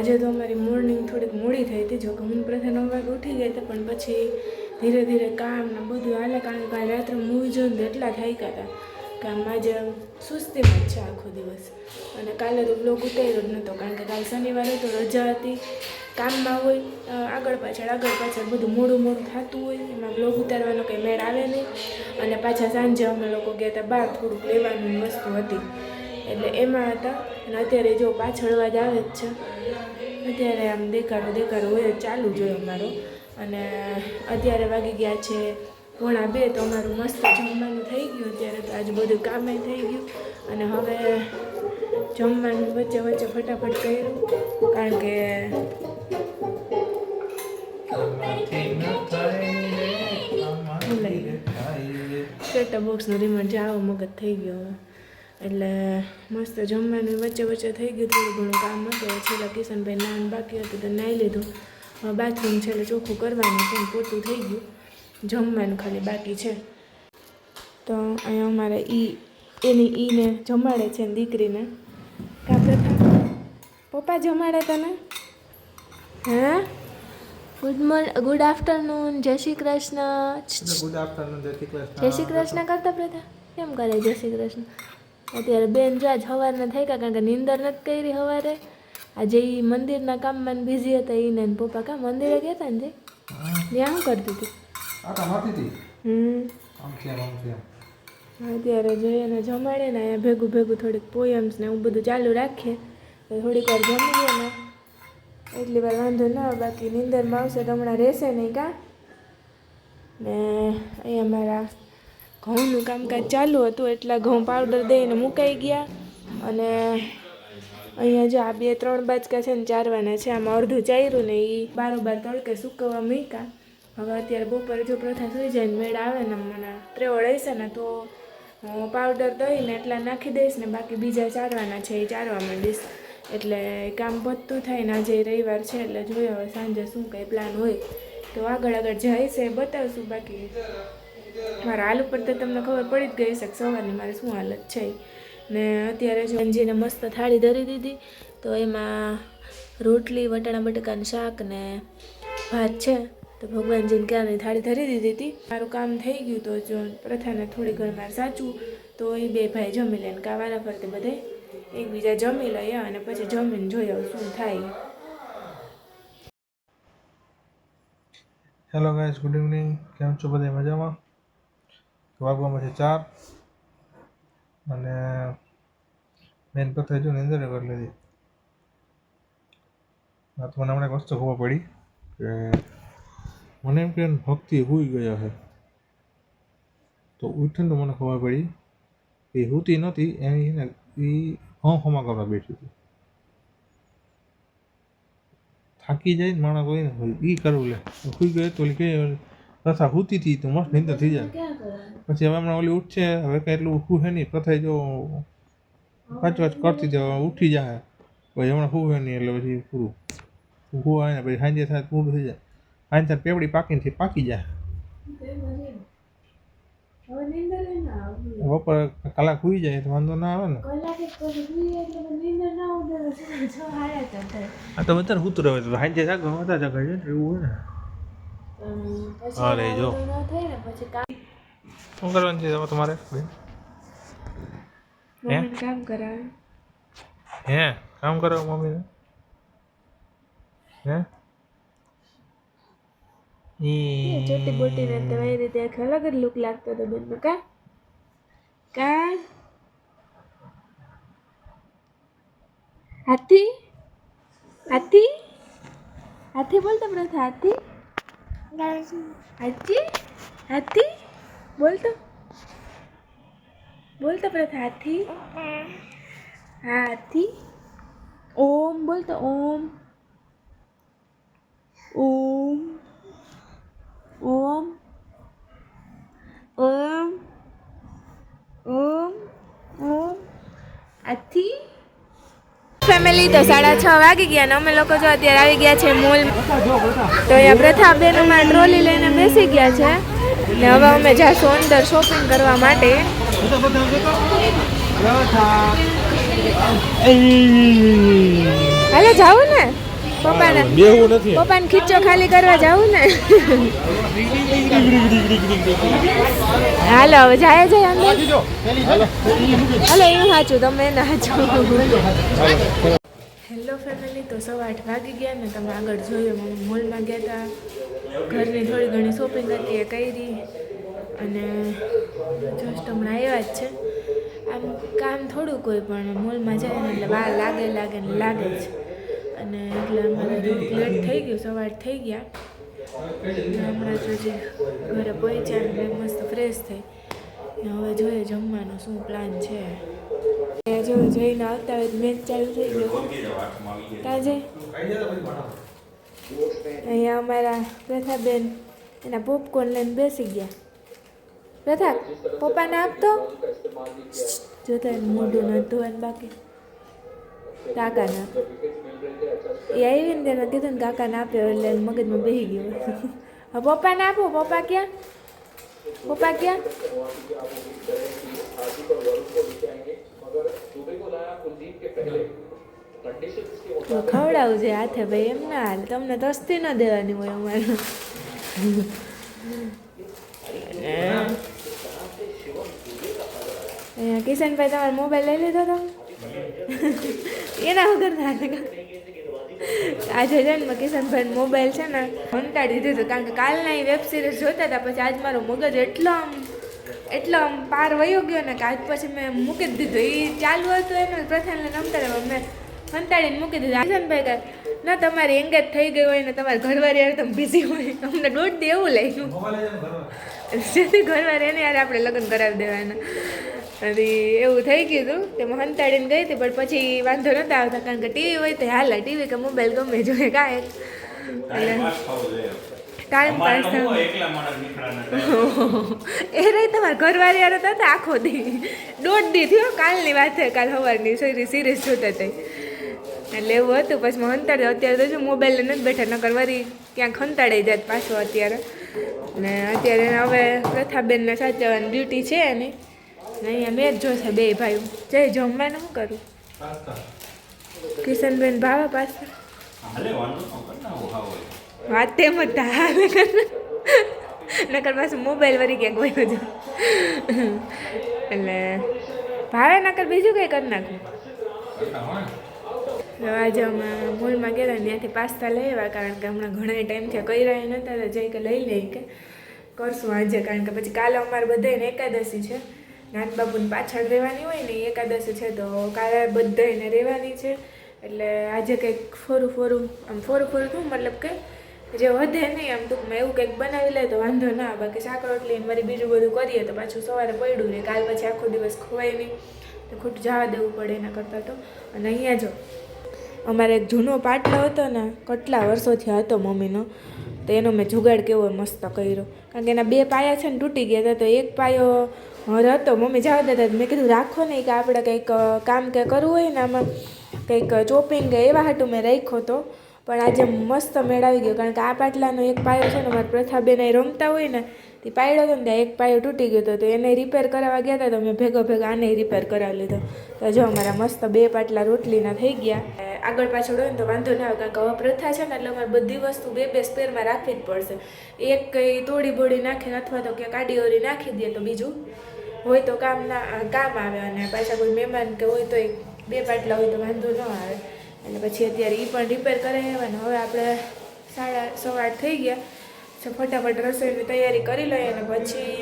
આજે તો અમારી મોર્નિંગ થોડીક મોડી થઈ હતી. જો કે હું પ્રથમ નવ વાગે ઉઠી ગઈ હતી, પણ પછી ધીરે ધીરે કામ ને બધું હાલે, કારણ કે રાત્રે મૂવી જોઈને તો એટલા થઈ ગયા હતા કે આમ આજે સુસ્તીમાં જ છે આખો દિવસ. અને કાલે તો બ્લોગ ઉતાર્યો જ નહોતો કારણ કે કાલે શનિવારે તો રજા હતી. કામમાં હોય આગળ પાછળ આગળ પાછળ બધું મોડું મોડું થતું હોય, એમાં બ્લોગ ઉતારવાનો કંઈ મેળ આવે નહીં. અને પાછા સાંજે અમે લોકો ગયા હતા બહાર, થોડુંક લેવાની વસ્તુ હતી. એટલે એમાં હતા, અને અત્યારે જો પાછળ અવાજ આવે જ છે. અત્યારે આમ દેખાડો દેખાડો હોય ચાલુ જ હોય અમારો. અને અત્યારે વાગી ગયા છે પોણા બે તો અમારું મસ્ત જમવાનું થઈ ગયું. અત્યારે તો આજે બધું કામે થઈ ગયું. અને હવે જમવાનું વચ્ચે વચ્ચે ફટાફટ કર્યું કારણ કે સેટઅપ બોક્સનું રિમોટ જાવો મગજ થઈ ગયો હવે. એટલે મસ્ત જમવાનું વચ્ચે વચ્ચે થઈ ગયું થોડું ઘણું કામ હતું. છેલ્લા કિશનભાઈ નાન બાકી હતું તો નાહી લીધું. બાથરૂમ છેલ્લે ચોખ્ખું કરવાનું છે પોતું થઈ ગયું. જમવાનું ખાલી બાકી છે. તો અહીંયા અમારે ઈ એની ઈને જમાડે છે ને દીકરીને. પપ્પા જમાડે તને? હા? ગુડ મોર્નિંગ ગુડ આફ્ટરનૂન જય શ્રી કૃષ્ણ. ગુડ આફ્ટરનૂન જય શ્રી કૃષ્ણ. જય શ્રી કૃષ્ણ કરતા પ્રથા? કેમ કરે જય શ્રી કૃષ્ણ? અત્યારે બેન જો આજ સવારના થઈ ગયા કારણ કે નીંદર નથી કરી સવારે આજે એ મંદિરના કામમાં બિઝી હતા એને ને પપ્પા કા મંદિરે ગયા હતા ને ત્યાં શું કરતી હતી? હમ. અત્યારે જોઈએ ને જમાડે ને અહીંયા ભેગું ભેગું થોડીક પોયમ્સ ને એવું બધું ચાલુ રાખીએ થોડીક વાર જમી લઈએ ને. એટલી વાર વાંધો ના આવે બાકી નીંદરમાં આવશે તો હમણાં રહેશે નહીં કાં? ને અહીંયા મારા ઘઉંનું કામકાજ ચાલુ હતું એટલા ઘઉં પાવડર દઈને મુકાઈ ગયા અને અહીંયા જો આ બે ત્રણ બાચકા છે ને ચારવાના છે, આમાં અડધું ચાર્યું ને એ બારોબાર તડકે સૂકવવા મૂક્યા. હવે અત્યારે બપોરે જો પ્રથા સુઈ જાય ને મેળ આવે ને મને ત્રેવડ હશે ને તો હું પાવડર દઈને એટલા નાખી દઈશ ને બાકી બીજા ચારવાના છે એ ચારવા માંડીશ એટલે કામ બધું થાય ને આજે રવિવાર છે એટલે જોઈએ હવે સાંજે શું કંઈ પ્લાન હોય. તો આગળ આગળ જાય એ બતાવશું બાકી. મારા હાલ ઉપર તો તમને ખબર પડી જ ગઈ છે સવારની મારી શું હાલત છે. ને અત્યારે જો અંજીને મસ્ત થાળી ધરી દીધી, તો એમાં રોટલી, વટાણા બટાકાનું શાક ને ભાત છે. તો ભગવાનજીને ક્યાંની થાળી ધરી દીધી હતી. મારું કામ થઈ ગયું તો જો પ્રથાને થોડી ઘર મારે સાચું તો એ બે ભાઈ જમી લે ને કા વારા ફરતે બધે એકબીજા જમી લઈએ અને પછી જમીને જોઈએ આવું શું થાય. હેલો ગાઈસ ગુડ ઇવનિંગ કેમ છો બધા? મજામાં? વાગવામાં છે ચાર. અને મેન પ્રથા જો નિંદર કરી લીધી હા તો મને હમણાં એક વસ્તુ ખબર પડી કે મને એમ કે ભક્તિ હોઈ ગયા છે તો ઉઠીને તો મને ખબર પડી એ હુતી નહોતી એની ને એ હં હમા કરવા બેઠી હતી. થાકી જાય ને માણસ હોય ને, એ કરવું લે. સુઈ ગયો તો કે પ્રથા હુતી હતી તો મસ્ત નિંદર થઈ જાય. પછી હવે હમણાં ઓલી ઉઠશે હવે કાંઈ એટલું ઉઠવું છે નહીં. પ્રથા જો પાંચ વાંચ કરતી જાય ઉઠી જાય. પછી હમણાં શું નહીં એટલે પછી પૂરું. ઊભું આવે ને પછી સાંજે થાય પૂરું થઈ જાય. સાંજે થાય પેપડી પાકીને થી પાકી જાય. બપોરે કલાક સુઈ જાય તો વાંધો ના આવે ને. આ તો વધારે સૂતું રહે તો સાંજે જાગો વધારે જાગે છે એવું હોય ને. હા, લઈ જો. શું કરવાનું છે તમારે? કામ કરાવે. હે? કામ કરો મમ્મીને. હે? ચોટી બોટી ને તો એ રીતે અલગ જ લુક લાગતો હતો બેન કા? કા? હાથી? હાથી? હાથી બોલતો પ્રથા હાથી? હાથી? હાથી? બોલતો બોલતો પ્રથા હાથી. હાથી. ઓમ બોલતો ઓમ. ઓમ. ઓમ. ઓમ. ઓમ. ઓમ. આથી ફેમિલી તો સાડા છ વાગી ગયા ને અમે લોકો જો અત્યારે આવી ગયા છે મોલ તો અહીંયા પ્રથા બેન અમારા ટ્રોલી લઈને બેસી ગયા છે. ને હવે અમે જઈશું અંદર શોપિંગ કરવા માટે. હાલે જાવું ને. પપ્પાને બેવું નથી પપ્પાને ખીચો ખાલી કરવા જાવું ને. હાલો હવે જાય જાય અંદર. હાલો એવું સાચું તમે એને સાચું હેલો ફેમિલી તો સવા આઠ વાગી ગયા ને તમે આગળ જોયું મોલમાં ગયા હતા ઘરની થોડી ઘણી શોપિંગ હતી એ કરી. અને જસ્ટ હમણાં આવ્યા જ છે. આમ કામ થોડું કોઈ પણ મોલમાં જાય ને એટલે વાર લાગે લાગે ને લાગે જ. અને એટલે અમારે થોડુંક લેટ થઈ ગયું સવાર થઈ ગયા. હમણાં તો જે ઘરે પહોંચ્યા ને મસ્ત ફ્રેશ થઈ. હવે જોઈએ જમવાનો શું પ્લાન છે. ત્યાં જો જઈને આવતા હોય મેચ ચાલુ થઈ ગયો. તાજે અહીંયા અમારા પ્રથાબેન એના પોપકોર્ન લઈને બેસી ગયા. પ્રથા પપ્પાને આપતો જોતા મોઢું ન ધોવાનું બાકી આપે એ આવી ને તેને કીધું ને કાકાને આપ્યો એટલે મગજમાં બેસી ગયો. હવે પપ્પાને આપો, પપ્પા ક્યાં? પપ્પા ક્યાં? ખવડાવું છે હાથે ભાઈ, એમ ના હાલ. તમને તસ્તી ન દેવાની હોય અમારે. અહીંયા કિશનભાઈ તમારો મોબાઈલ લઈ લીધો તો? એના વગર ના? આજે છે ને કિશનભાઈ મોબાઈલ છે ને કંટાળી દીધો કારણ કે કાલના એ વેબ સિરીઝ જોતા હતા પછી આજ મારો મગજ એટલો આમ એટલો આમ પાર વયો ગયો ને કે આજ પછી મેં મૂકી જ દીધું. એ ચાલુ હતું એનું પ્રથાને રમતા મેં કંટાળીને મૂકી દીધું. કિશનભાઈ કહે ના તમારી એંગેજ થઈ ગઈ હોય ને તમારે ઘરવાળી યાર તમે બિઝી હોય અમને દોઢ દેવું એવું લાગ્યું. જેથી ઘરવાળી એને યાર આપણે લગ્ન કરાવી દેવાના. અને એવું થઈ ગયું હતું તેમાં હંતાડીને ગઈ હતી પણ પછી વાંધો નતા આવતા કારણ કે ટીવી હોય તો હાલ ટીવી કે મોબાઈલ ગમે જોઈએ કાંઈ ટાઈમ પાસ થયો એ રહી તમારા ઘરવાળી યાર હતા આખો દી. દોઢ દી થયો કાલની વાત છે કાલ સવારની સોરી સિરીઝ જોતા હતા એટલે એવું હતું પછી હું હંતાડે અત્યારે તો શું મોબાઈલ નથી બેઠા નકર વરી ક્યાંક હંતાડાઈ જાય પાછો અત્યારે. ને અત્યારે હવે પ્રથાબેનને સાચવવાની ડ્યુટી છે એની. અહીંયા મેં જ જોશે બે ભાઈઓ. જય જમવાનું શું કરું? કિશનબેન ભાવા પાસે વાત તેમ જ થાય. નકર પાછું મોબાઈલ વળી ક્યાંક વયો જો એટલે ભાવે નકર બીજું કંઈ કરી નાખું? આજે અમે મોલમાં ગયા ત્યાંથી પાસ્તા લઈ આવ્યા કારણ કે હમણાં ઘણા ટાઈમથી કરી રહ્યા નહોતા તો જઈ કે લઈ લઈ કે કરશું આજે કારણ કે પછી કાલે અમારે બધાને એકાદશી છે. નાન બાબુને પાછળ રહેવાની હોય ને, એકાદશી છે તો કાલે બધાને રહેવાની છે. એટલે આજે કંઈક ફોરું ફોરું, આમ ફોરું ફોરું થયું, મતલબ કે જે વધે નહીં, આમ ટૂંકમાં એવું કંઈક બનાવી લે તો વાંધો ના બાકી શાક રોટલી મારી બીજું બધું કરીએ તો પાછું સવારે પડ્યું ને કાલ પછી આખો દિવસ ખોવાય નહીં. તો ખોટું જવા દેવું પડે એના કરતાં તો. અને અહીંયા જો, અમારે એક જૂનો પાટલો હતો ને, કેટલા વર્ષોથી હતો મમ્મીનો, તો એનો મેં જુગાડ કેવો મસ્ત કર્યો. કારણ કે એના બે પાયા છે ને તૂટી ગયા હતા, તો એક પાયો હતો મમ્મી જવા દેતા મેં કીધું, રાખો નહીં કે આપણે કંઈક કામ કે કરવું હોય ને આમાં કંઈક ચોપિંગ એવા હાટું મેં રાખ્યો હતો પણ આજે મસ્ત મેળ આવી ગયો. કારણ કે આ પાટલાનો એક પાયો છે ને મારા પ્રથાબેન રમતા હોય ને, તે પાયડો હતો ને, ત્યાં એક પાયો તૂટી ગયો હતો. તો એને રિપેર કરાવવા ગયા હતા તો મેં ભેગો ભેગો આને રિપેર કરાવી લીધો. તો જો અમારા મસ્ત બે પાટલા રોટલીના થઈ ગયા. આગળ પાછળ હોય ને તો વાંધો ના આવે, કારણ કે હવે પ્રથા છે ને, એટલે અમારે બધી વસ્તુ બે બે સ્પેરમાં રાખવી જ પડશે. એક કંઈ તોડી બોડી નાખીને અથવા તો ક્યાંક આડી ઓરી નાખી દે તો બીજું હોય તો કામ ના, કામ આવે. અને પાછા કોઈ મહેમાન કે હોય તો બે પાટલા હોય તો વાંધો ન આવે. એટલે પછી અત્યારે એ પણ રિપેર કરાવી આવ્યા હવે આપણે સાડા સવા આઠ થઈ ગયા. તો ફટાફટ રસોઈની તૈયારી કરી લઈએ અને પછી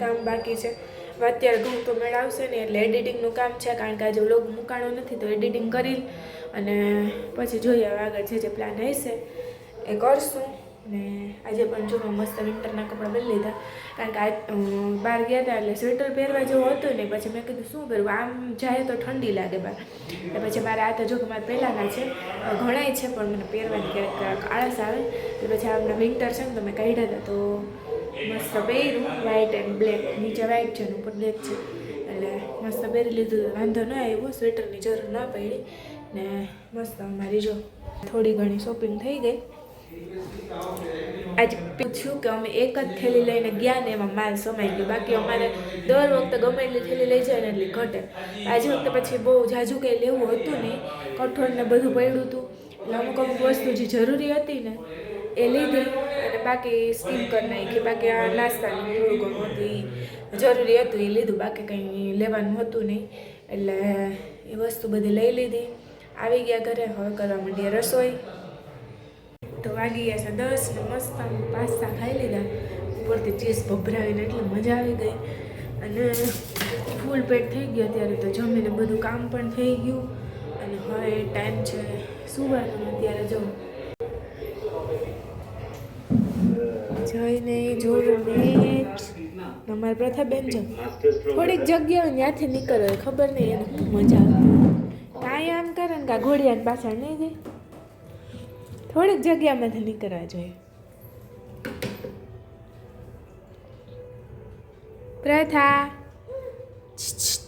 કામ બાકી છે? અત્યારે ઘઉં તો મેળ આવશે ને એટલે એડિટિંગનું કામ છે, કારણ કે આજે વ્લોગ મૂકાણો નથી, તો એડિટિંગ કરી અને પછી જોઈએ હવે આગળ જે જે પ્લાન હશે, એ કરશું. ને આજે પણ જો મેં મસ્ત વિન્ટરના કપડાં બદલી લીધા. કારણ કે આજ બહાર ગયા હતા એટલે સ્વેટર પહેરવા જેવું હતું ને પછી મેં કીધું શું પહેરવું આમ જાય તો ઠંડી લાગે બહાર. એટલે પછી મારે આ તો જો કે મારા પહેલાંના છે ઘણાય છે પણ મને પહેરવાની ક્યારેક આળસ આવે. તો પછી આપણે વિન્ટર છે ને તો મેં કાઢ્યા હતા તો મસ્ત પહેર્યું વ્હાઇટ એન્ડ બ્લેક નીચે વ્હાઇટ છે ને ઉપર બ્લેક છે. એટલે મસ્ત પહેરી લીધું. વાંધો ન આવ્યો સ્વેટરની જરૂર ન પડી. ને મસ્ત અમારી જો થોડી ઘણી શોપિંગ થઈ ગઈ. આજે પૂછ્યું કે અમે એક જ થેલી લઈને ગયા ને એમાં માલ સમાઈ ગયો. બાકી અમારે દર વખતે ગમે એટલી થેલી લઈ જાય ને એટલી ઘટે. આજે વખતે પછી બહુ જાજુ કંઈ લેવું હતું નહીં. કઠોળ ને બધું પડ્યું હતું. એટલે અમુક અમુક વસ્તુ જે જરૂરી હતી ને એ લીધી અને બાકી સ્કીમ કરી નાખી. બાકી આ નાસ્તાની થોડું ઘણું હતું જરૂરી હતું એ લીધું. બાકી કંઈ લેવાનું હતું નહીં. એટલે એ વસ્તુ બધી લઈ લીધી. આવી ગયા ઘરે. હવે કરવા માંડીએ રસોઈ. તો વાગી ગયા છે દસ ને મસ્ત પાસ્તા ખાઈ લીધા. ઉપરથી ચીઝ ભભરાવીને એટલી મજા આવી ગઈ. અને ફૂલ પેટ થઈ ગયો ત્યારે તો જમીને બધું કામ પણ થઈ ગયું. અને હવે ટાઈમ છે સુવાનો અત્યારે જો. જઈને જોયું મેચ અમારા પ્રથાબેન જો થોડીક જગ્યા ત્યાંથી નીકળો હોય ખબર નહીં, એને મજા આવે કાંઈ આમ કરે ને કાં ઘોડિયાની પાછળ નહીં જાય. થોડીક જગ્યામાંથી નીકળવા જોઈએ. પ્રથા.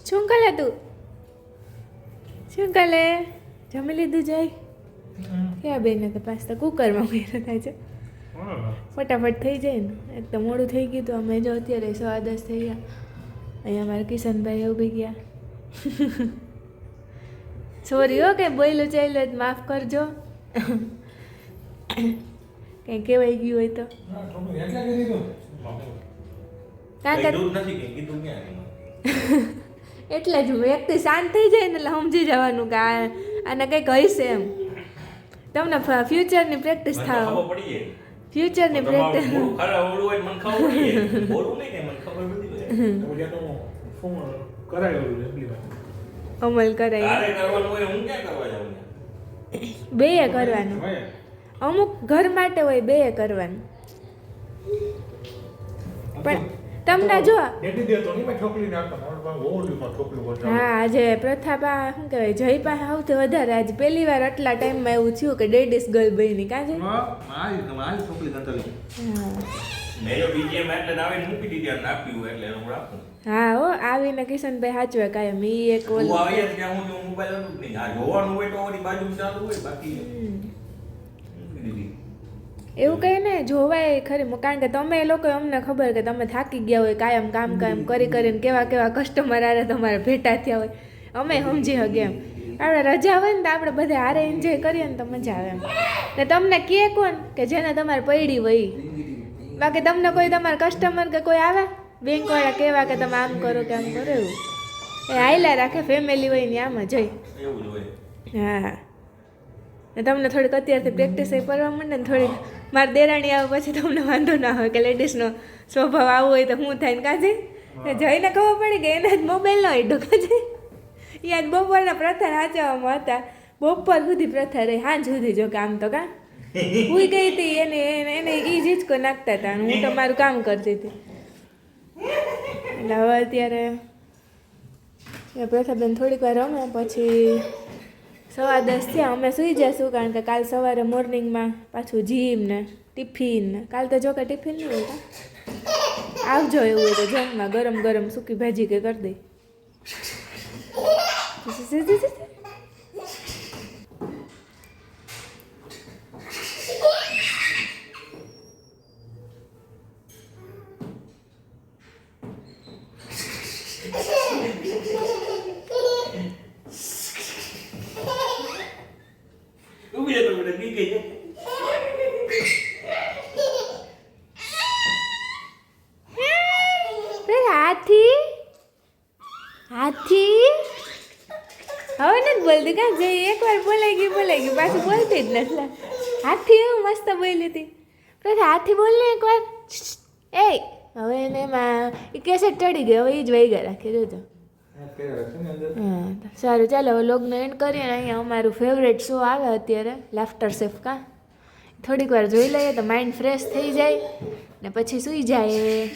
શું કરે તું? શું કરે? જમી લીધું જાય? ક્યાં બેને તો પાસ્તા કુકરમાં મેળો થાય છે ફટાફટ થઈ જાય ને. એક તો મોડું થઈ ગયું તો અમે જો અત્યારે સવા દસ થઈ ગયા. અહીંયા મારા કિશનભાઈ ઊભી ગયા. સોરી હો કંઈ બોયલું ચાલ્યું માફ કરજો. કંઈ કહેવાય ગયું હોય તો. એટલે જ વ્યક્તિ શાંત થઈ જાય ને એટલે સમજી જવાનું કે આને કંઈક હશે એમ. તમને ફ્યુચરની પ્રેક્ટિસ થાવ. ફ્યુચરની પ્રેક્ટિસ અમલ કરાય બે કરવાનું અમુક ઘર માટે હોય બે કરવાનું. પણ તમને જો હા આજે પ્રથાપા શું કહેવાય જયપા સૌથી વધારે આજ પહેલી વાર આટલા ટાઈમમાં એવું થયું કે ડેડીસ ગર્લ બની કાં છે? હા જો હું રાખું. હા હો આવીને કિશનભાઈ સાચવે કાયમ ઈ એક ઓલું. જ મોબાઈલ નહીં. આ જોવાનું હોય તો બાજુ ચાલુ હોય બાકી એવું કંઈ ને જોવાય ખરી. કારણ કે તમે એ લોકો અમને ખબર કે તમે થાકી ગયા હોય કાયમ કામ કાયમ કરી કરીને કેવા કેવા કસ્ટમર આરે તમારે ભેટા થયા હોય. અમે સમજી શકીએ એમ. આપણે રજા હોય ને તો આપણે બધા હારે એન્જોય કરીએ ને તો મજા આવે એમ. ને તમને કે કોણ કે જેને તમારે પડી હોય? બાકી તમને કોઈ તમારા કસ્ટમર કે કોઈ આવે? બેંકવાળા કહેવા કે તમે આમ કરો કે આમ કરો એવું. એ હાઈલા રાખે ફેમિલી હોય ને આમાં જઈ એવું જ હોય. હા. ને તમને થોડીક અત્યારથી પ્રેક્ટિસ એ કરવા માંડે ને થોડીક મારી દેરાણી આવે પછી તમને વાંધો ના હોય કે લેડીઝનો સ્વભાવ આવો હોય તો હું થાય ને કાજે? જઈને ખબર પડી કે એના જ મોબાઈલ નો હોય કાજે. યાદ બપોરના પ્રથા સાચવવામાં હતા. બપોર સુધી પ્રથા રહી હાજ સુધી જો કામ તો કા? હું ગઈ હતી એને એને એ જ હિંચકો નાખતા હતા હું તો મારું કામ કરતી હતી. એટલે હવે અત્યારે પ્રથા પ્રથાબેન થોડીક વાર રમે પછી સવા દસ થયા અમે સૂઈ જઈશું કારણ કે કાલ સવારે મોર્નિંગમાં પાછું જીમ ને ટિફિન ને. કાલ તો જો કે ટિફિન નહીં હોય આવજો એવું હોય તો જમવા ગરમ ગરમ સૂકી ભાજી કે કરી દઈ ઊભી જતો બેટા બી ગઈ હાથી હાથી હવે નથી બોલતી કાં જે એકવાર બોલાઈ ગઈ બોલાઈ ગઈ પાછું બોલતી જ નથી હાથી હું મસ્ત બોલી હતી પછી હાથી બોલને એકવાર એ હવે એને એમાં એ કેસેટ ચડી ગઈ હવે એ જ વહી રાખી દેજો હા સારું, ચાલો, હવે લોગનો એન્ડ કરીએ ને અહીંયા અમારું ફેવરેટ શો આવે અત્યારે લાફ્ટર સેફ કા. થોડીક વાર જોઈ લઈએ તો માઇન્ડ ફ્રેશ થઈ જાય ને પછી સૂઈ જાય.